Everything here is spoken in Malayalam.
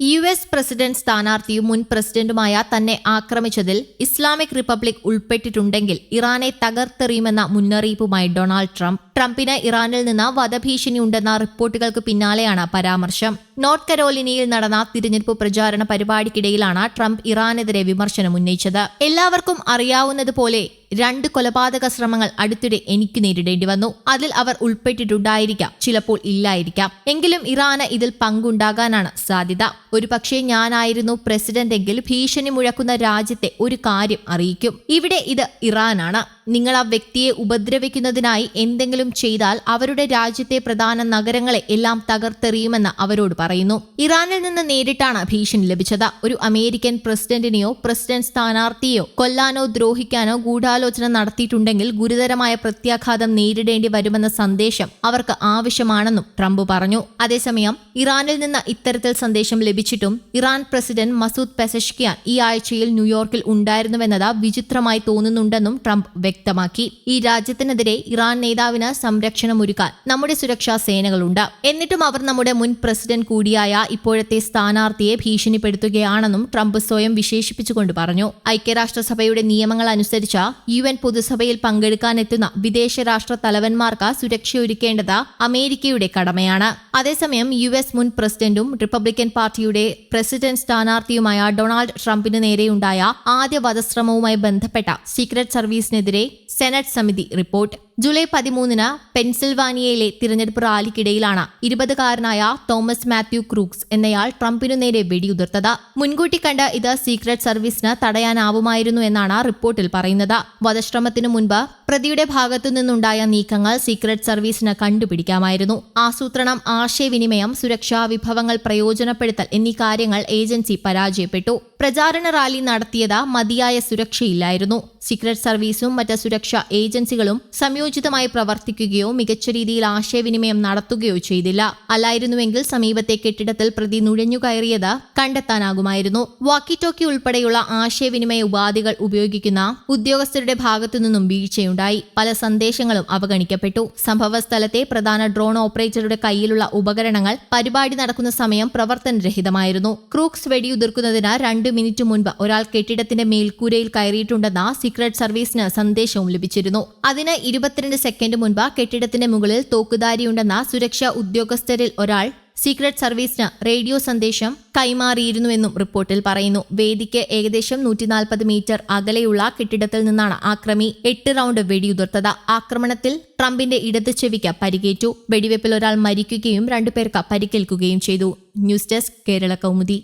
യു എസ് പ്രസിഡന്റ് സ്ഥാനാർത്ഥിയും മുൻ പ്രസിഡന്റുമായ തന്നെ ആക്രമിച്ചതിൽ ഇസ്ലാമിക് റിപ്പബ്ലിക് ഉൾപ്പെട്ടിട്ടുണ്ടെങ്കിൽ ഇറാനെ തകർത്തെറിയുമെന്ന മുന്നറിയിപ്പുമായി ഡൊണാൾഡ് ട്രംപ്. ട്രംപിന് ഇറാനിൽ നിന്ന് വധഭീഷണിയുണ്ടെന്ന റിപ്പോർട്ടുകൾക്ക് പിന്നാലെയാണ് പരാമർശം. നോർത്ത് കരോലിനയിൽ നടന്ന തിരഞ്ഞെടുപ്പ് പ്രചാരണ പരിപാടിക്കിടയിലാണ് ട്രംപ് ഇറാനെതിരെ വിമർശനം ഉന്നയിച്ചത്. എല്ലാവർക്കും അറിയാവുന്നതുപോലെ രണ്ട് കൊലപാതക ശ്രമങ്ങൾ അടുത്തിടെ എനിക്ക് നേരിടേണ്ടി വന്നു. അതിൽ അവർ ഉൾപ്പെട്ടിട്ടുണ്ടായിരിക്കാം. ചിലപ്പോൾ ഇല്ലായിരിക്കാം. എങ്കിലും ഇറാന് ഇതിൽ പങ്കുണ്ടാകാനാണ് സാധ്യത. ഒരുപക്ഷെ ഞാനായിരുന്നു പ്രസിഡന്റ് എങ്കിൽ ഭീഷണി മുഴക്കുന്ന രാജ്യത്തെ ഒരു കാര്യം അറിയിക്കും. ഇവിടെ ഇത് ഇറാനാണ്. നിങ്ങൾ ആ വ്യക്തിയെ ഉപദ്രവിക്കുന്നതിനായി എന്തെങ്കിലും ചെയ്താൽ അവരുടെ രാജ്യത്തെ പ്രധാന നഗരങ്ങളെ എല്ലാം തകർത്തെറിയുമെന്ന് അവരോട് പറയുന്നു. ഇറാനിൽ നിന്ന് നേരിട്ടാണ് ഭീഷണി ലഭിച്ചത്. ഒരു അമേരിക്കൻ പ്രസിഡന്റിനെയോ പ്രസിഡന്റ് സ്ഥാനാർത്ഥിയെയോ കൊല്ലാനോ ദ്രോഹിക്കാനോ ഗൂഢാലോചന നടത്തിയിട്ടുണ്ടെങ്കിൽ ഗുരുതരമായ പ്രത്യാഘാതം നേരിടേണ്ടി വരുമെന്ന സന്ദേശം അവർക്ക് ആവശ്യമാണെന്നും ട്രംപ് പറഞ്ഞു. അതേസമയം ഇറാനിൽ നിന്ന് ഇത്തരത്തിൽ സന്ദേശം ലഭിച്ചിട്ടും ഇറാൻ പ്രസിഡന്റ് മസൂദ് പെസഷ്കിയാൻ ഈ ആഴ്ചയിൽ ന്യൂയോർക്കിൽ ഉണ്ടായിരുന്നുവെന്നത് വിചിത്രമായി തോന്നുന്നുണ്ടെന്നും ട്രംപ് വ്യക്തമാക്കി. ഈ രാജ്യത്തിനെതിരെ ഇറാൻ നേതാവിന് സംരക്ഷണമൊരുക്കാൻ നമ്മുടെ സുരക്ഷാ സേനകളുണ്ട്. എന്നിട്ടും അവർ നമ്മുടെ മുൻ പ്രസിഡന്റ് കൂടിയായ ഇപ്പോഴത്തെ സ്ഥാനാർത്ഥിയെ ഭീഷണിപ്പെടുത്തുകയാണെന്നും ട്രംപ് സ്വയം വിശേഷിപ്പിച്ചുകൊണ്ട് പറഞ്ഞു. ഐക്യരാഷ്ട്രസഭയുടെ നിയമങ്ങൾ അനുസരിച്ച് യു എൻ പൊതുസഭയിൽ പങ്കെടുക്കാനെത്തുന്ന വിദേശ രാഷ്ട്ര തലവന്മാർക്ക് സുരക്ഷയൊരുക്കേണ്ടത് അമേരിക്കയുടെ കടമയാണ്. അതേസമയം യു എസ് മുൻ പ്രസിഡന്റും റിപ്പബ്ലിക്കൻ പാർട്ടിയുടെ പ്രസിഡന്റ് സ്ഥാനാർത്ഥിയുമായ ഡൊണാൾഡ് ട്രംപിന് നേരെയുണ്ടായ ആദ്യ വധശ്രമവുമായി ബന്ധപ്പെട്ട സീക്രട്ട് സർവീസിനെതിരെ സെനറ്റ് സമിതി റിപ്പോർട്ട്. ജൂലൈ പതിമൂന്നിന് പെൻസിൽവാനിയയിലെ തിരഞ്ഞെടുപ്പ് റാലിക്കിടയിലാണ് ഇരുപതുകാരനായ തോമസ് മാത്യു ക്രൂക്സ് എന്നയാൾ ട്രംപിനു നേരെ വെടിയുതിർത്തത്. മുൻകൂട്ടി കണ്ട് ഇത് സീക്രട്ട് സർവീസിന് തടയാനാവുമായിരുന്നു എന്നാണ് റിപ്പോർട്ടിൽ പറയുന്നത്. വധശ്രമത്തിനു മുൻപ് പ്രതിയുടെ ഭാഗത്തു നിന്നുണ്ടായ നീക്കങ്ങൾ സീക്രട്ട് സർവീസിന് കണ്ടുപിടിക്കാമായിരുന്നു. ആസൂത്രണം ആശയവിനിമയം സുരക്ഷാ വിഭവങ്ങൾ പ്രയോജനപ്പെടുത്തൽ എന്നീ കാര്യങ്ങൾ ഏജൻസി പരാജയപ്പെട്ടു. പ്രചാരണ റാലി നടത്തിയത് മതിയായ സുരക്ഷയില്ലായിരുന്നു. സീക്രട്ട് സർവീസും മറ്റ് സുരക്ഷാ ഏജൻസികളും സംയോജിതമായി പ്രവർത്തിക്കുകയോ മികച്ച രീതിയിൽ ആശയവിനിമയം നടത്തുകയോ ചെയ്തില്ല. അല്ലായിരുന്നുവെങ്കിൽ സമീപത്തെ കെട്ടിടത്തിൽ പ്രതി നുഴഞ്ഞുകയറിയത് കണ്ടെത്താനാകുമായിരുന്നു. വാക്കി ടോക്കി ഉൾപ്പെടെയുള്ള ആശയവിനിമയ ഉപാധികൾ ഉപയോഗിക്കുന്ന ഉദ്യോഗസ്ഥരുടെ ഭാഗത്തുനിന്നും വീഴ്ചയുണ്ടായി. പല സന്ദേശങ്ങളും അവഗണിക്കപ്പെട്ടു. സംഭവസ്ഥലത്തെ പ്രധാന ഡ്രോൺ ഓപ്പറേറ്ററുടെ കയ്യിലുള്ള ഉപകരണങ്ങൾ പരിപാടി നടക്കുന്ന സമയം പ്രവർത്തനരഹിതമായിരുന്നു. ക്രൂക്സ് വെടിയുതിർക്കുന്നതിന് രണ്ട് മിനിറ്റ് മുൻപ് ഒരാൾ കെട്ടിടത്തിന്റെ മേൽക്കൂരയിൽ കയറിയിട്ടുണ്ടെന്ന സീക്രട്ട് സർവീസിന് സന്ദേശവും ലഭിച്ചിരുന്നു. അതിന് ഇരുപത്തിരണ്ട് സെക്കൻഡ് മുൻപ് കെട്ടിടത്തിന്റെ മുകളിൽ തോക്കുധാരിയുണ്ടെന്ന സുരക്ഷാ ഉദ്യോഗസ്ഥരിൽ ഒരാൾ സീക്രട്ട് സർവീസിന് റേഡിയോ സന്ദേശം കൈമാറിയിരുന്നുവെന്നും റിപ്പോർട്ടിൽ പറയുന്നു. വേദിക്ക് ഏകദേശം നൂറ്റിനാൽപ്പത് മീറ്റർ അകലെയുള്ള കെട്ടിടത്തിൽ നിന്നാണ് ആക്രമി എട്ട് റൗണ്ട് വെടിയുതിർത്തത്. ആക്രമണത്തിൽ ട്രംപിന്റെ ഇടത് ചെവിക്ക് പരിക്കേറ്റു. വെടിവെപ്പിൽ ഒരാൾ മരിക്കുകയും രണ്ടുപേർക്ക് പരിക്കേൽക്കുകയും ചെയ്തു. News desk Kerala Kaumudi.